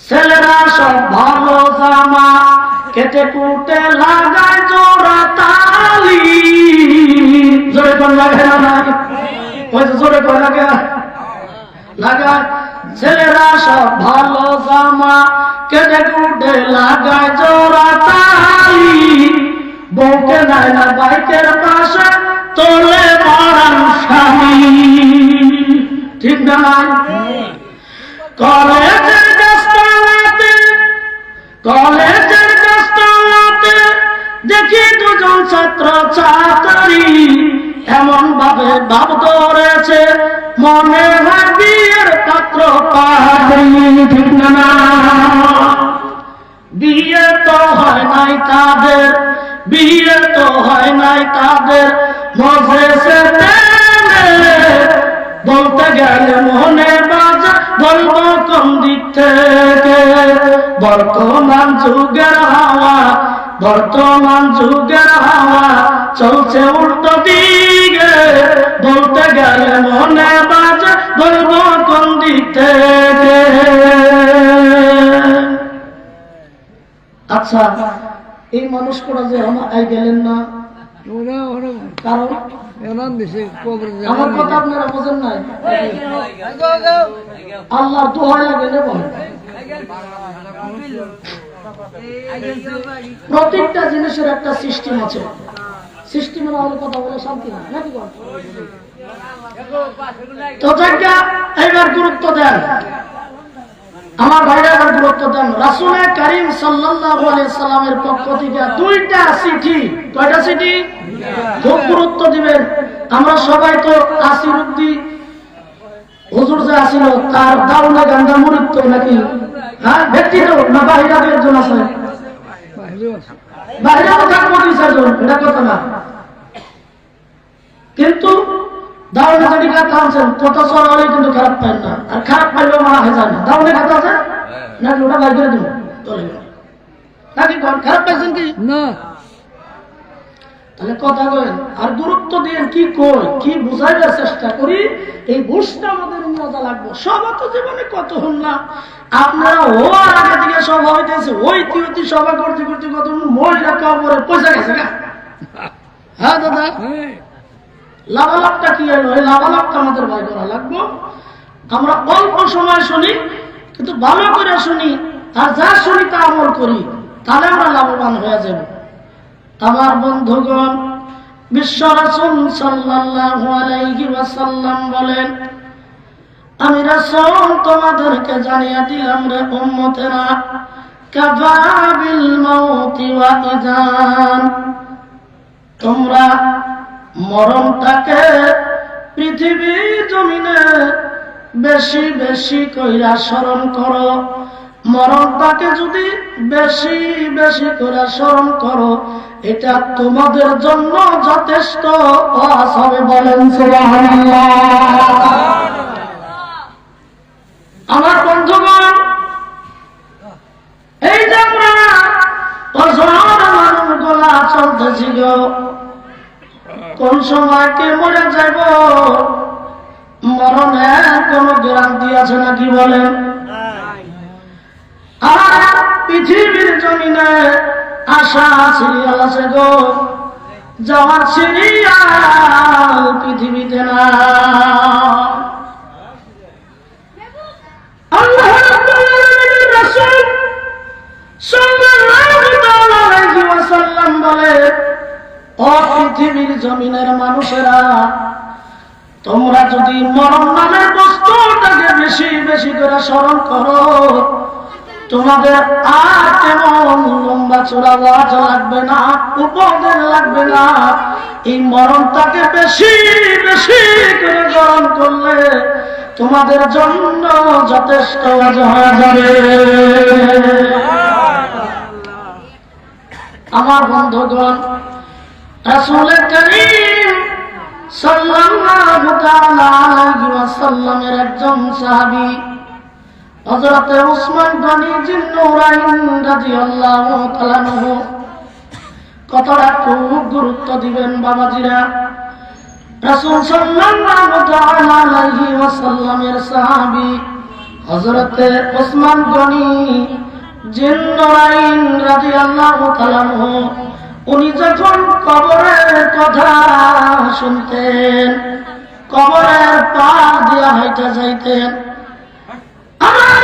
ছেলেরা সব ভালো কেটে লাগায় জোড়া তালি। জোরে লাগে না ওই লাগে। লাগায় ছেলেরা জামা, কেটে কুটে লাগায় জোড়া তালি। বউকে নেয় না বাইকের পাশে তোলে মারান স্বামী। ঠিক না? কলেজের গাছতলাতে কলেজের গাছতলাতে দেখি দুজন ছাত্র ছাত্রী এমন ভাবে ভাব ধরেছে, মনে হয় বিয়ের পাত্র পাত্রী ঠিক না? বিয়ে তো হয় নাই তাদের, বিয়ে তো হয় নাই তাদের। বলতে গেলে মনে বাজা বলব কোন দিক থেকে? বর্তমান যুগের হাওয়া, বর্তমান যুগের হাওয়া চলছে উল্টো দিকে। বলতে গেলে মনে বাজা বলব কোন দিক থেকে? আচ্ছা এই মানুষ করা যে আমার আই গেলেন না ওরা ওরা কারণ এলান দিছে আমার কথা আপনারা বোঝেন নাই? আল্লাহ প্রত্যেকটা জিনিসের একটা সিস্টেম আছে। সিস্টেম না হলে কথা বলে শান্তি না নাকি? তো এইবার গুরুত্ব দেন। আমার ভাইরা এবার গুরুত্ব দেন। রাসুল করিম সাল্লামের পক্ষ থেকে দুইটা চিঠি। কয়টা চিঠি? খুব গুরুত্ব দিবেন। আমরা সবাই তো আসির উদ্দি হুজুর যে আসিল, তার দাউনা গান্দা মুরিত নাকি? হ্যাঁ ব্যক্তি তো, না বাহিরা একজন আছে? বাহিরা এটা কথা না। কিন্তু দাউনে যদি কথা আছেন কত সর হলে কিন্তু খারাপ পায় না। আর খারাপ পাইলেও মারা হয়ে যায় না। দাউনে কথা আছে? না ওটা বাইর করে দেবো? চলে নাকি খারাপ পাইছেন কি? না। তাহলে কথা কয়েন আর গুরুত্ব দিয়ে কি কই কি বুঝাইবার চেষ্টা করি এই বুঝটা আমাদের মজা লাগবে। সভা তো জীবনে কত হল না। আপনারা ও আগে থেকে সভা হইতেছে। ওই তিওতি সভা করতে করতে কত মহিলা কবরে পয়সা গেছে না হ্যাঁ দাদা? হ্যাঁ। লাভালাভটা কি হলো? এই লাভালাভটা আমাদের ভাই করা লাগবো। আমরা অল্প সময় শুনি, কিন্তু ভালো করে শুনি, আর যা শুনি তা আমল করি, তাহলে আমরা লাভবান হয়ে যাব। আমার বন্ধুগণ, বিশ্ব রাসূল সাল্লাল্লাহু আলাইহি ওয়াসাল্লাম বলেন, আমি রাসূল তোমাদেরকে জানিয়ে দিলাম রে উম্মতেরা, কাফা মাউতি ওয়া ইজান তোমরা মরণটাকে পৃথিবী জমিনে বেশি বেশি কইরা স্মরণ করো মরণটাকে যদি বেশি বেশি করে স্মরণ করো, এটা তোমাদের জন্য যথেষ্ট বলেন, সুবহানাল্লাহ। আমার বন্ধুগণ এই যে আমরা অজর মানুষ গলা চলতেছিল কোন মরে যাইব মরণের কোন গ্যারান্টি আছে নাকি বলেন পৃথিবীর জমিনে আশা সিরিয়াল আছে গো যাওয়ার সিরিয়াল পৃথিবীতে না আল্লাহ রাব্বুল জমিনের মানুষেরা, তোমরা যদি মরণ নামের বস্তুটাকে বেশি বেশি করে স্মরণ করো, তোমাদের আর তেমন লম্বা চোরা ওয়াজ লাগবে না, উপদেশ লাগবে না। এই মরণটাকে বেশি বেশি করে গ্রহণ করলে তোমাদের জন্য যথেষ্ট ওয়াজ হয়ে যাবে। আমার বন্ধুগণ রাসূল করিম সাল্লাল্লাহু তাআলা একজন সাহাবী হযরত উসমান গনি জিন্নুরাইন রাদিয়াল্লাহু তাআলা আনহু কথাটা খুব গুরুত্ব দিবেন বাবাজিরা। রাসূল সাল্লাল্লাহু তাআলা আলাইহি ওয়াসাল্লামের সাহাবী হযরত ওসমান গনি জিন্নাইন রাদিয়াল্লাহু তাআলা আনহু উনি যখন কবরের কথা শুনতেন, কবরের পা দিয়া হাইটা যাইতেন, আমার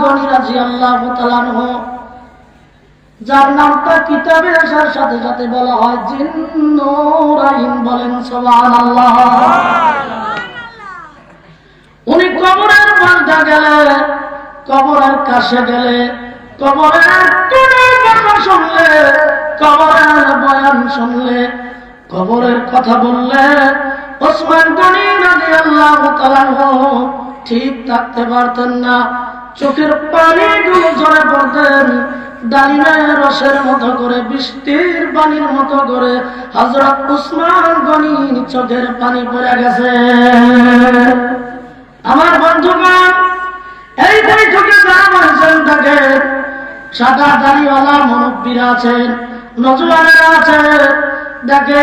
বন্ধুরা যার নামটা কিতাবে আসার সাথে সাথে বলা হয় জিন্নুরাইন বলেন, সুবহানাল্লাহ উনি কবরের পাল্টা গেলে কবরের কাছে গেলে, কবরের কথা শুনলে, কবরের বয়ান শুনলে, কবরের কথা বললে, ওসমান গনি তাআলা আনহু ঠিক থাকতে পারতেন না। চোখের পানিগুলো ঝরে পড়তেন ডালিমের রসের মতো করে, বৃষ্টির পানির মতো করে। হযরত উসমান গনির চোখের পানি পড়ে গেছে। আমার বন্ধুগণ এই বৈঠকে যারা বলেছেন তাকে সাদা দাড়িওয়ালা মুরব্বীরা আছেন নজওয়ানেরা আছে। দেখে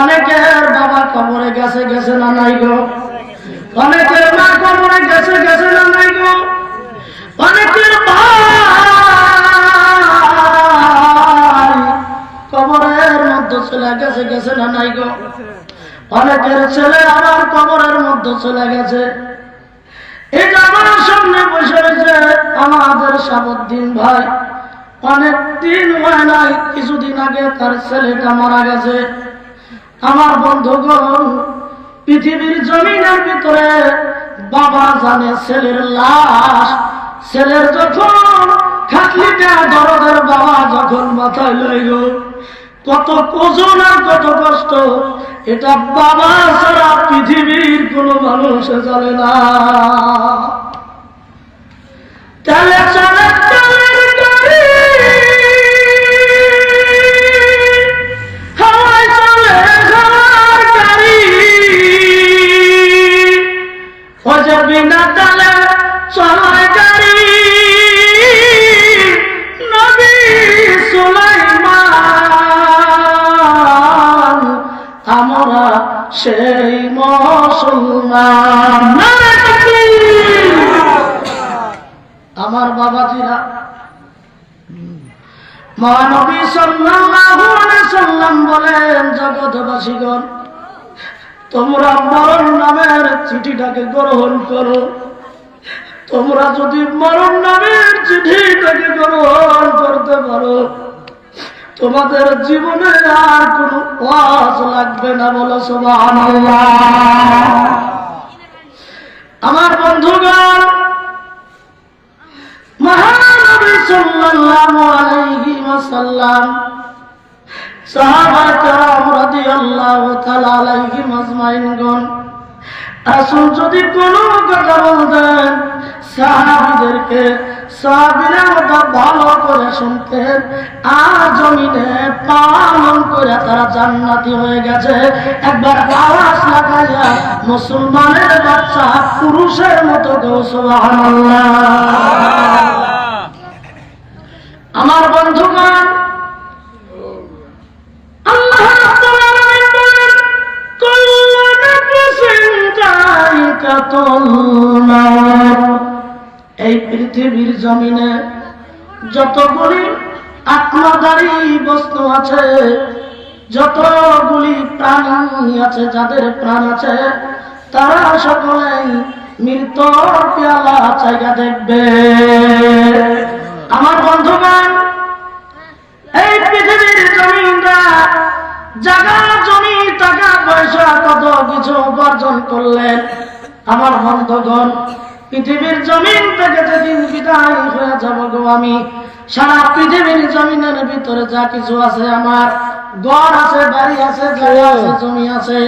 অনেকের বাবা কবরে গেছে গেছে না নাই গো? অনেকের মা কবরে গেছে গেছে না নাই গো? অনেকের কবরের মধ্যে চলে গেছে গেছে না নাই গো? অনেকের ছেলে আবার কবরের মধ্যে চলে গেছে। এটা আমার সামনে বসে রয়েছে আমাদের সাবুদ্দিন ভাই। অনেক দিন হয় কিছুদিন আগে তার ছেলেটা মারা গেছে। আমার বন্ধুগণ, পৃথিবীর জমিনের ভিতরে বাবা জানে ছেলের লাশ। ছেলের যখন খাটলিটা দরদের বাবা যখন মাথায় লইল কত ওজন আর কত কষ্ট, এটা বাবা ছাড়া পৃথিবীর কোনো মানুষ জানে না। তাহলে বিনা গাড়ি। সেই মুসলমান। আমার বাবাজিরা, মহানবী সাল্লাল্লাহু আলাইহি সাল্লাম বলেন, জগৎবাসীগণ, তোমরা মরণ নামের চিঠিটাকে গ্রহণ করো। তোমরা যদি মরণ নামের চিঠিটাকে গ্রহণ করতে পারো তোমাদের জীবনে আর কোনো ওয়াজ লাগবে না বলো সুবহানাল্লাহ আমার বন্ধুগণ মহানবী সাল্লাল্লাহু আলাইহি ওয়াসাল্লাম সাহাবা کرام রাদিয়াল্লাহু তাআলা আলাইহিম আজমাইনগণ রাসূল যদি কোনো কথা বলতেন সাহাবীদেরকে সাহাবীরা মতো ভালো করে শুনতেন আর জমিনে পালন করে তারা জান্নাতি হয়ে গেছে। একবার আওয়াজ মুসলমানের বাচ্চা পুরুষের মতো আমার বন্ধুগণ, আল্লাহ পৃথিবীর জমিনে যতগুলি আত্মধারী বস্তু আছে, যতগুলি প্রাণী আছে, যাদের প্রাণ আছে, তারা সকলেই মৃত পেয়ালা জায়গা দেখবে। আমার বন্ধুগণ, এই পৃথিবীর জমিনটা জায়গা জমি, টাকা পয়সা, কত কিছু উপার্জন করলেন। আমার বন্ধগণ পৃথিবীর জমিন থেকে যেদিন বিদায় হয়ে যাব গো আমি, সারা পৃথিবীর জমিনের ভিতরে যা কিছু আছে আমার ঘর আছে, বাড়ি আছে জায়গা আছে, জমি আছে,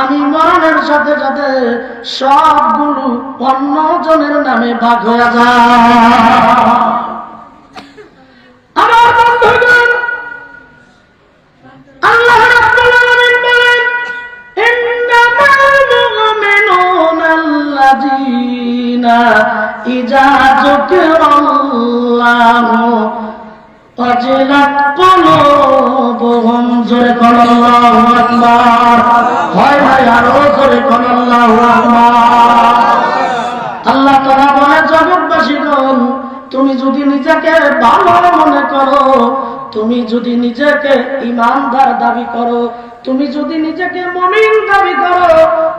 আমি মরণের সাথে সাথে সবগুলো অন্য জনের নামে ভাগ হয়ে যায় আমার আল্লাযীনা ইযা যুকিরাল্লাহু وجلت قلوبهم জোরে কোন আল্লাহু আকবার হয় ভাই আরো জোরে কোন আল্লাহু আকবার আল্লাহ তারা বলে জগৎবাসীগণ তুমি যদি নিজেকে ভালো মনে করো তুমি যদি নিজেকে ইমানদার দাবি করো তুমি যদি নিজেকে মমিন দাবি করো,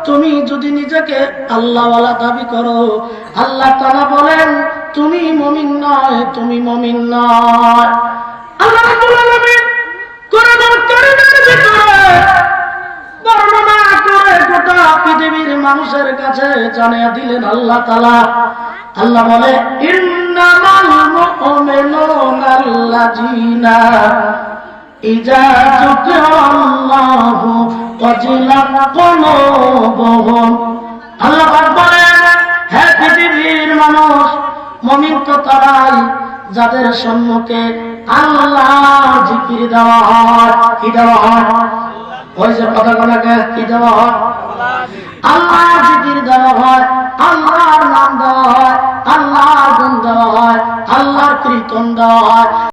তুমি যদি নিজেকে আল্লাহওয়ালা দাবি করো, আল্লাহ তারা বলেন, তুমি মমিন নয়, তুমি মমিন নয়। আল্লাহ করে পৃথিবীর মানুষের কাছে জানিয়ে দিলেন আল্লাহ তালা আল্লাহ বলে, ইন্নামাল মুমিনুনা আল্লাযীনা। আল্লাহ মানুষ, মুমিন তো তারাই যাদের সম্মুখে আল্লাহ জিকির দেওয়া হয়। কি দেওয়া হয়? ওই যে কথা গুলাকে কি দেওয়া হয়? আল্লাহর জিকির দেওয়া হয়, আল্লাহর নাম দেওয়া হয়, আল্লাহর গুণ দেওয়া হয়, আল্লাহর কীর্তন দেওয়া হয়।